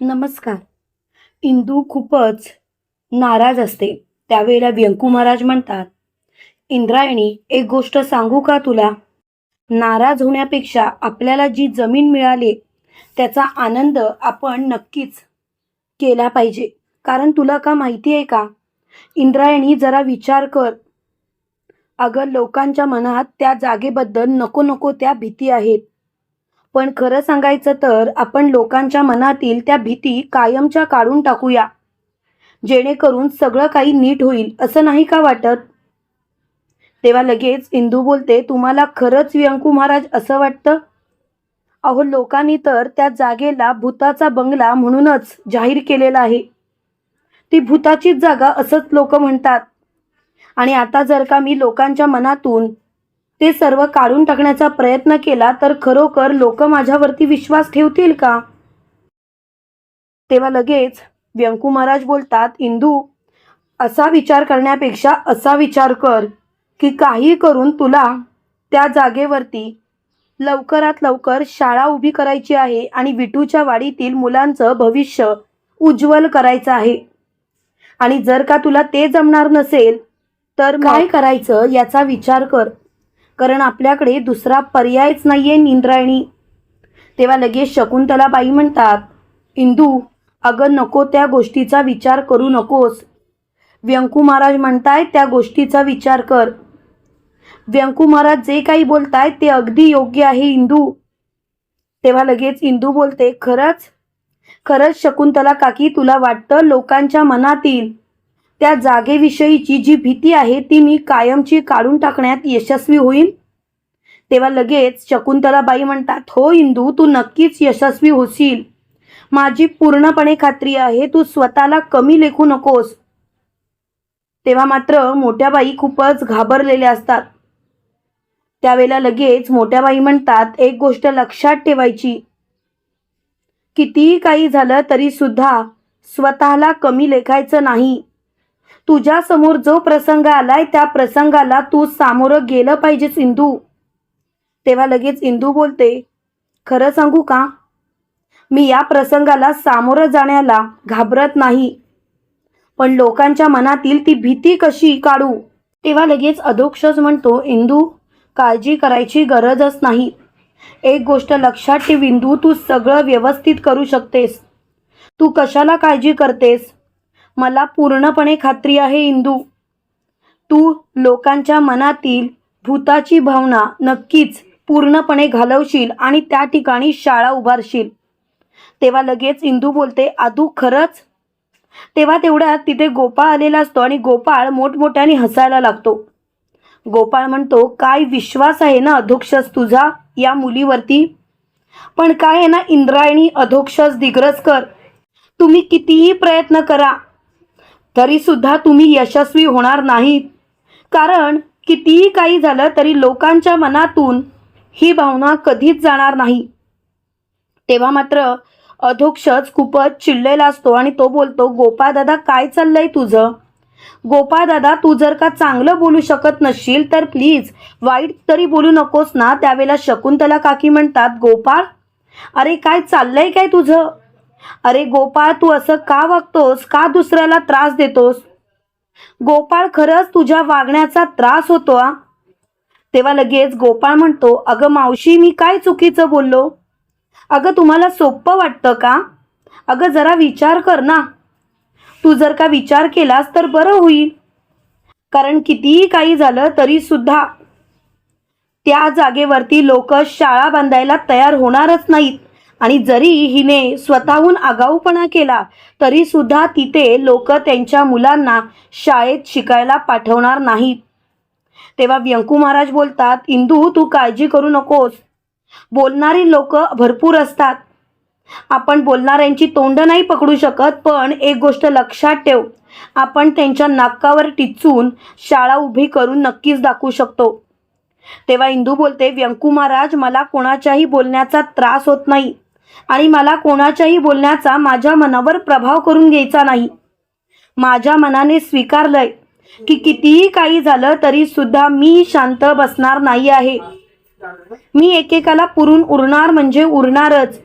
नमस्कार. इंदू खूपच नाराज असते. त्यावेळेला व्यंकू महाराज म्हणतात इंद्रायणी एक गोष्ट सांगू का तुला? नाराज होण्यापेक्षा आपल्याला जी जमीन मिळाली त्याचा आनंद आपण नक्कीच केला पाहिजे. कारण तुला का माहिती आहे का? इंद्रायणी जरा विचार कर. अगं लोकांच्या मनात त्या जागेबद्दल नको नको त्या भीती आहेत. पण खरं सांगायचं तर आपण लोकांच्या मनातील त्या भीती कायमच्या काढून टाकूया. जेणेकरून सगळं काही नीट होईल असं नाही का वाटत? तेव्हा लगेच इंदू बोलते तुम्हाला खरंच व्यंकू महाराज असं वाटतं? अहो लोकांनी तर त्या जागेला भूताचा बंगला म्हणूनच जाहीर केलेला आहे. ती भूताचीच जागा असंच लोक म्हणतात. आणि आता जर का मी लोकांच्या मनातून ते सर्व काढून टाकण्याचा प्रयत्न केला तर खरोखर लोक माझ्यावरती विश्वास ठेवतील का? तेव्हा लगेच व्यंकू महाराज बोलतात इंदू असा विचार करण्यापेक्षा असा विचार कर की काही करून तुला त्या जागेवरती लवकरात लवकर शाळा उभी करायची आहे आणि विटूच्या वाडीतील मुलांचं भविष्य उज्ज्वल करायचं आहे. आणि जर का तुला ते जमणार नसेल तर काय करायचं याचा विचार कर. कारण आपल्याकडे दुसरा पर्यायच नाही आहे इंद्रायणी. तेव्हा लगेच शकुंतला बाई म्हणतात इंदू अगं नको त्या गोष्टीचा विचार करू नकोस. व्यंकू महाराज म्हणताय त्या गोष्टीचा विचार कर. व्यंकू महाराज जे काही बोलतायत ते अगदी योग्य आहे इंदू. तेव्हा लगेच इंदू बोलते खरंच? खरंच शकुंतला काकी तुला वाटतं लोकांच्या मनातील त्या जागेविषयीची जी भीती आहे ती मी कायमची काढून टाकण्यात यशस्वी होईल तेव्हा लगेच शकुंतलाबाई म्हणतात हो इंदू तू नक्कीच यशस्वी होशील. माझी पूर्णपणे खात्री आहे तू स्वतःला कमी लेखू नकोस. तेव्हा मात्र मोठ्या बाई खूपच घाबरलेल्या असतात. त्यावेळेला लगेच मोठ्या बाई म्हणतात एक गोष्ट लक्षात ठेवायची. कितीही काही झालं तरी सुद्धा स्वतःला कमी लेखायचं नाही. तुझ्या समोर जो प्रसंग आलाय त्या प्रसंगाला तू सामोरं गेलं पाहिजेस इंदू तेव्हा लगेच इंदू बोलते खरं सांगू का? मी या प्रसंगाला सामोरं जाण्याला घाबरत नाही. पण लोकांच्या मनातील ती भीती कशी काढू? तेव्हा लगेच अधोक्षच म्हणतो इंदू काळजी करायची गरजच नाही. एक गोष्ट लक्षात ठेव इंदू तू सगळं व्यवस्थित करू शकतेस. तू कशाला काळजी करतेस? मला पूर्णपणे खात्री आहे इंदू. तू लोकांच्या मनातील भूताची भावना नक्कीच पूर्णपणे घालवशील आणि त्या ठिकाणी शाळा उभारशील. तेव्हा लगेच इंदू बोलते आदू खरंच? तेव्हा तेवढ्यात तिथे गोपाळ आलेला असतो आणि गोपाळ मोठमोठ्याने हसायला लागतो. गोपाळ म्हणतो काय विश्वास आहे ना अधोक्षस तुझा या मुलीवरती? पण काय आहे ना इंद्रायणी अधोक्षस दिग्रजकर तुम्ही कितीही प्रयत्न करा तरी सुद्धा तुम्ही यशस्वी होणार नाहीत. कारण कितीही काही झालं तरी लोकांच्या मनातून ही भावना कधीच जाणार नाही. तेव्हा मात्र अधोक्षच खूपच चिडलेला असतो आणि तो बोलतो गोपाळ दादा काय चाललंय तुझं? गोपाळ दादा तू जर का चांगलं बोलू शकत नसशील तर प्लीज वाईट तरी बोलू नकोस ना त्यावेळेला शकुंतला काकी म्हणतात गोपाळ अरे काय चाललंय काय तुझं? अरे गोपाळ तू असं का वागतोस? का दुसऱ्याला त्रास देतोस? गोपाळ खरंच तुझ्या वागण्याचा त्रास होतो आ? तेव्हा लगेच गोपाळ म्हणतो अगं मावशी मी काय चुकीचं बोललो? अगं तुम्हाला सोपं वाटतं का? अगं जरा विचार कर ना. तू जर का विचार केलास तर बरं होईल. कारण कितीही काही झालं तरी सुद्धा त्या जागेवरती लोक शाळा बांधायला तयार होणारच नाहीत. आणि जरी हिने स्वतःहून आगाऊपणा केला तरी सुद्धा तिथे लोक त्यांच्या मुलांना शाळेत शिकायला पाठवणार नाहीत. तेव्हा व्यंकू महाराज बोलतात इंदू तू काळजी करू नकोस. बोलणारी लोक भरपूर असतात. आपण बोलणाऱ्यांची तोंड नाही पकडू शकत पण एक गोष्ट लक्षात ठेव. आपण त्यांच्या नाकावर टिचून शाळा उभी करून नक्कीच दाखवू शकतो. तेव्हा इंदू बोलते व्यंकू महाराज मला कोणाच्याही बोलण्याचा त्रास होत नाही. आणि मला कोणाच्याही बोलण्याचा माझ्या मनावर प्रभाव करून घ्यायचा नाही. माझ्या मनाने स्वीकारलंय की कितीही काही झालं तरी सुद्धा मी शांत बसणार नाही आहे. मी एकेकाला पुरून उरणार म्हणजे उरणारच.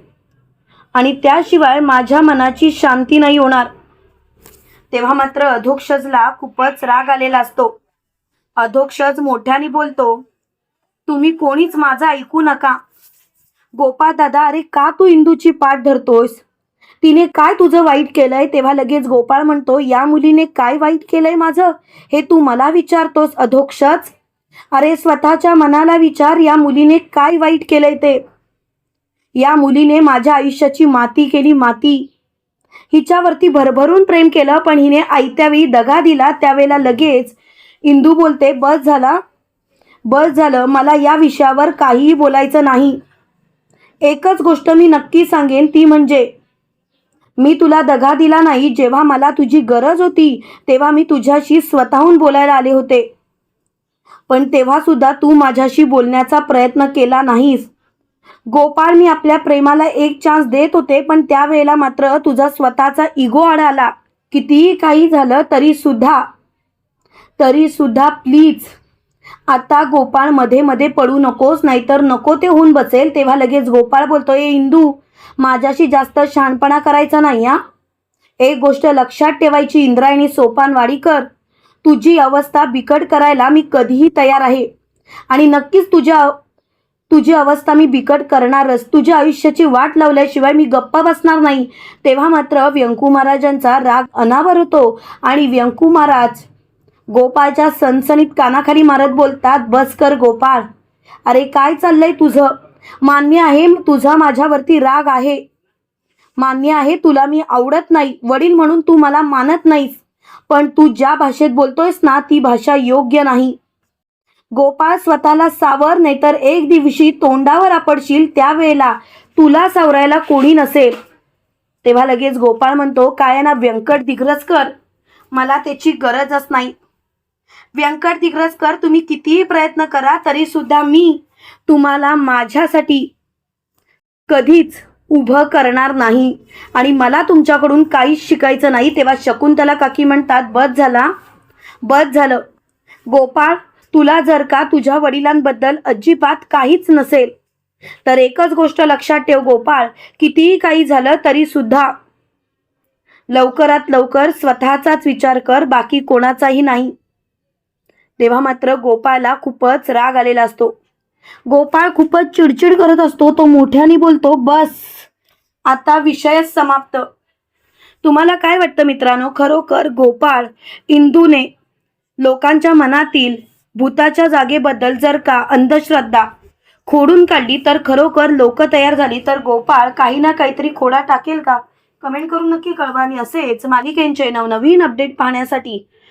आणि त्याशिवाय माझ्या मनाची शांती नाही होणार. तेव्हा मात्र अधोक्षजला खूपच राग आलेला असतो. अधोक्षज मोठ्याने बोलतो तुम्ही कोणीच माझा ऐकू नका. गोपाळ दादा अरे का तू इंदूची पाठ धरतोयस? तिने काय तुझं वाईट केलंय तेव्हा लगेच गोपाळ म्हणतो या मुलीने काय वाईट केलंय माझं? हे तू मला विचारतोस अधोक्षच? अरे स्वतःच्या मनाला विचार या मुलीने काय वाईट केलंय ते? या मुलीने माझ्या आयुष्याची माती केली माती. हिच्यावरती भरभरून प्रेम केलं पण हिने आयत्यावेळी दगा दिला. त्यावेळेला लगेच इंदू बोलते बस झाला बस झालं. मला या विषयावर काहीही बोलायचं नाही. एकच गोष्ट मी नक्की सांगेन ती म्हणजे मी तुला दगा दिला नाही जेव्हा मला तुझी गरज होती तेव्हा मी तुझ्याशी स्वतःहून बोलायला आले होते. पण तेव्हा सुद्धा तू माझ्याशी बोलण्याचा प्रयत्न केला नाहीस. गोपाळ मी आपल्या प्रेमाला एक चान्स देत होते पण त्यावेळेला मात्र तुझा स्वतःचा इगो आड आला कितीही काही झालं तरी सुद्धा तरी सुद्धा प्लीज आता गोपाळमध्ये मध्ये पडू नकोस नाहीतर नको ते होऊन बसेल. तेव्हा लगेच गोपाळ बोलतोय इंदू माझ्याशी जास्त शहाणपणा करायचा नाही हा? एक गोष्ट लक्षात ठेवायची इंद्रायणी सोपान वाडीकर तुझी अवस्था बिकट करायला मी कधीही तयार आहे. आणि नक्कीच तुझ्या तुझी अवस्था मी बिकट करणारच. तुझ्या आयुष्याची वाट लावल्याशिवाय मी गप्पा बसणार नाही. तेव्हा मात्र व्यंकू महाराजांचा राग अनावर होतो आणि व्यंकू महाराज गोपाळच्या सनसनीत कानाखाली मारत बोलतात बस कर गोपाळ अरे काय चाललंय तुझं? मान्य आहे तुझा माझ्यावरती राग आहे. मान्य आहे तुला मी आवडत नाही वडील म्हणून तू मला मानत नाहीस. पण तू ज्या भाषेत बोलतोयस ना ती भाषा योग्य नाही. गोपाळ स्वतःला सावर नाहीतर एक दिवशी तोंडावर आपडशील त्यावेळेला तुला सावरायला कोणी नसेल. तेव्हा लगेच गोपाळ म्हणतो काय ना व्यंकट दिग्रजकर? मला त्याची गरजच नाही. व्यंकट दिग्रजकर तुम्ही कितीही प्रयत्न करा तरी सुद्धा मी तुम्हाला माझ्यासाठी कधीच उभं करणार नाही. आणि मला तुमच्याकडून काहीच शिकायचं नाही. तेव्हा शकुंतला काकी म्हणतात बस झाला बस झालं. गोपाळ तुला जर का तुझ्या वडिलांबद्दल अजिबात काहीच नसेल तर एकच गोष्ट लक्षात ठेव गोपाळ कितीही काही झालं तरी सुद्धा लवकरात लवकर स्वतःचाच विचार कर बाकी कोणाचाही नाही. तेव्हा मात्र गोपाळला खूपच राग आलेला असतो. गोपाळ खूपच चिडचिड करत असतो. तो मोठ्याने बोलतो बस आता विषयच समाप्त. तुम्हाला काय वाटतं मित्रांनो? खरोखर गोपाळ इंदूने लोकांच्या मनातील भूताच्या जागेबद्दल जर का अंधश्रद्धा खोडून काढली तर खरोखर लोक तयार झाली. तर गोपाळ काही ना काहीतरी खोडा टाकेल का? कमेंट करून नक्की कळवा. आणि असेच मालिकेंचे नवनवीन अपडेट पाहण्यासाठी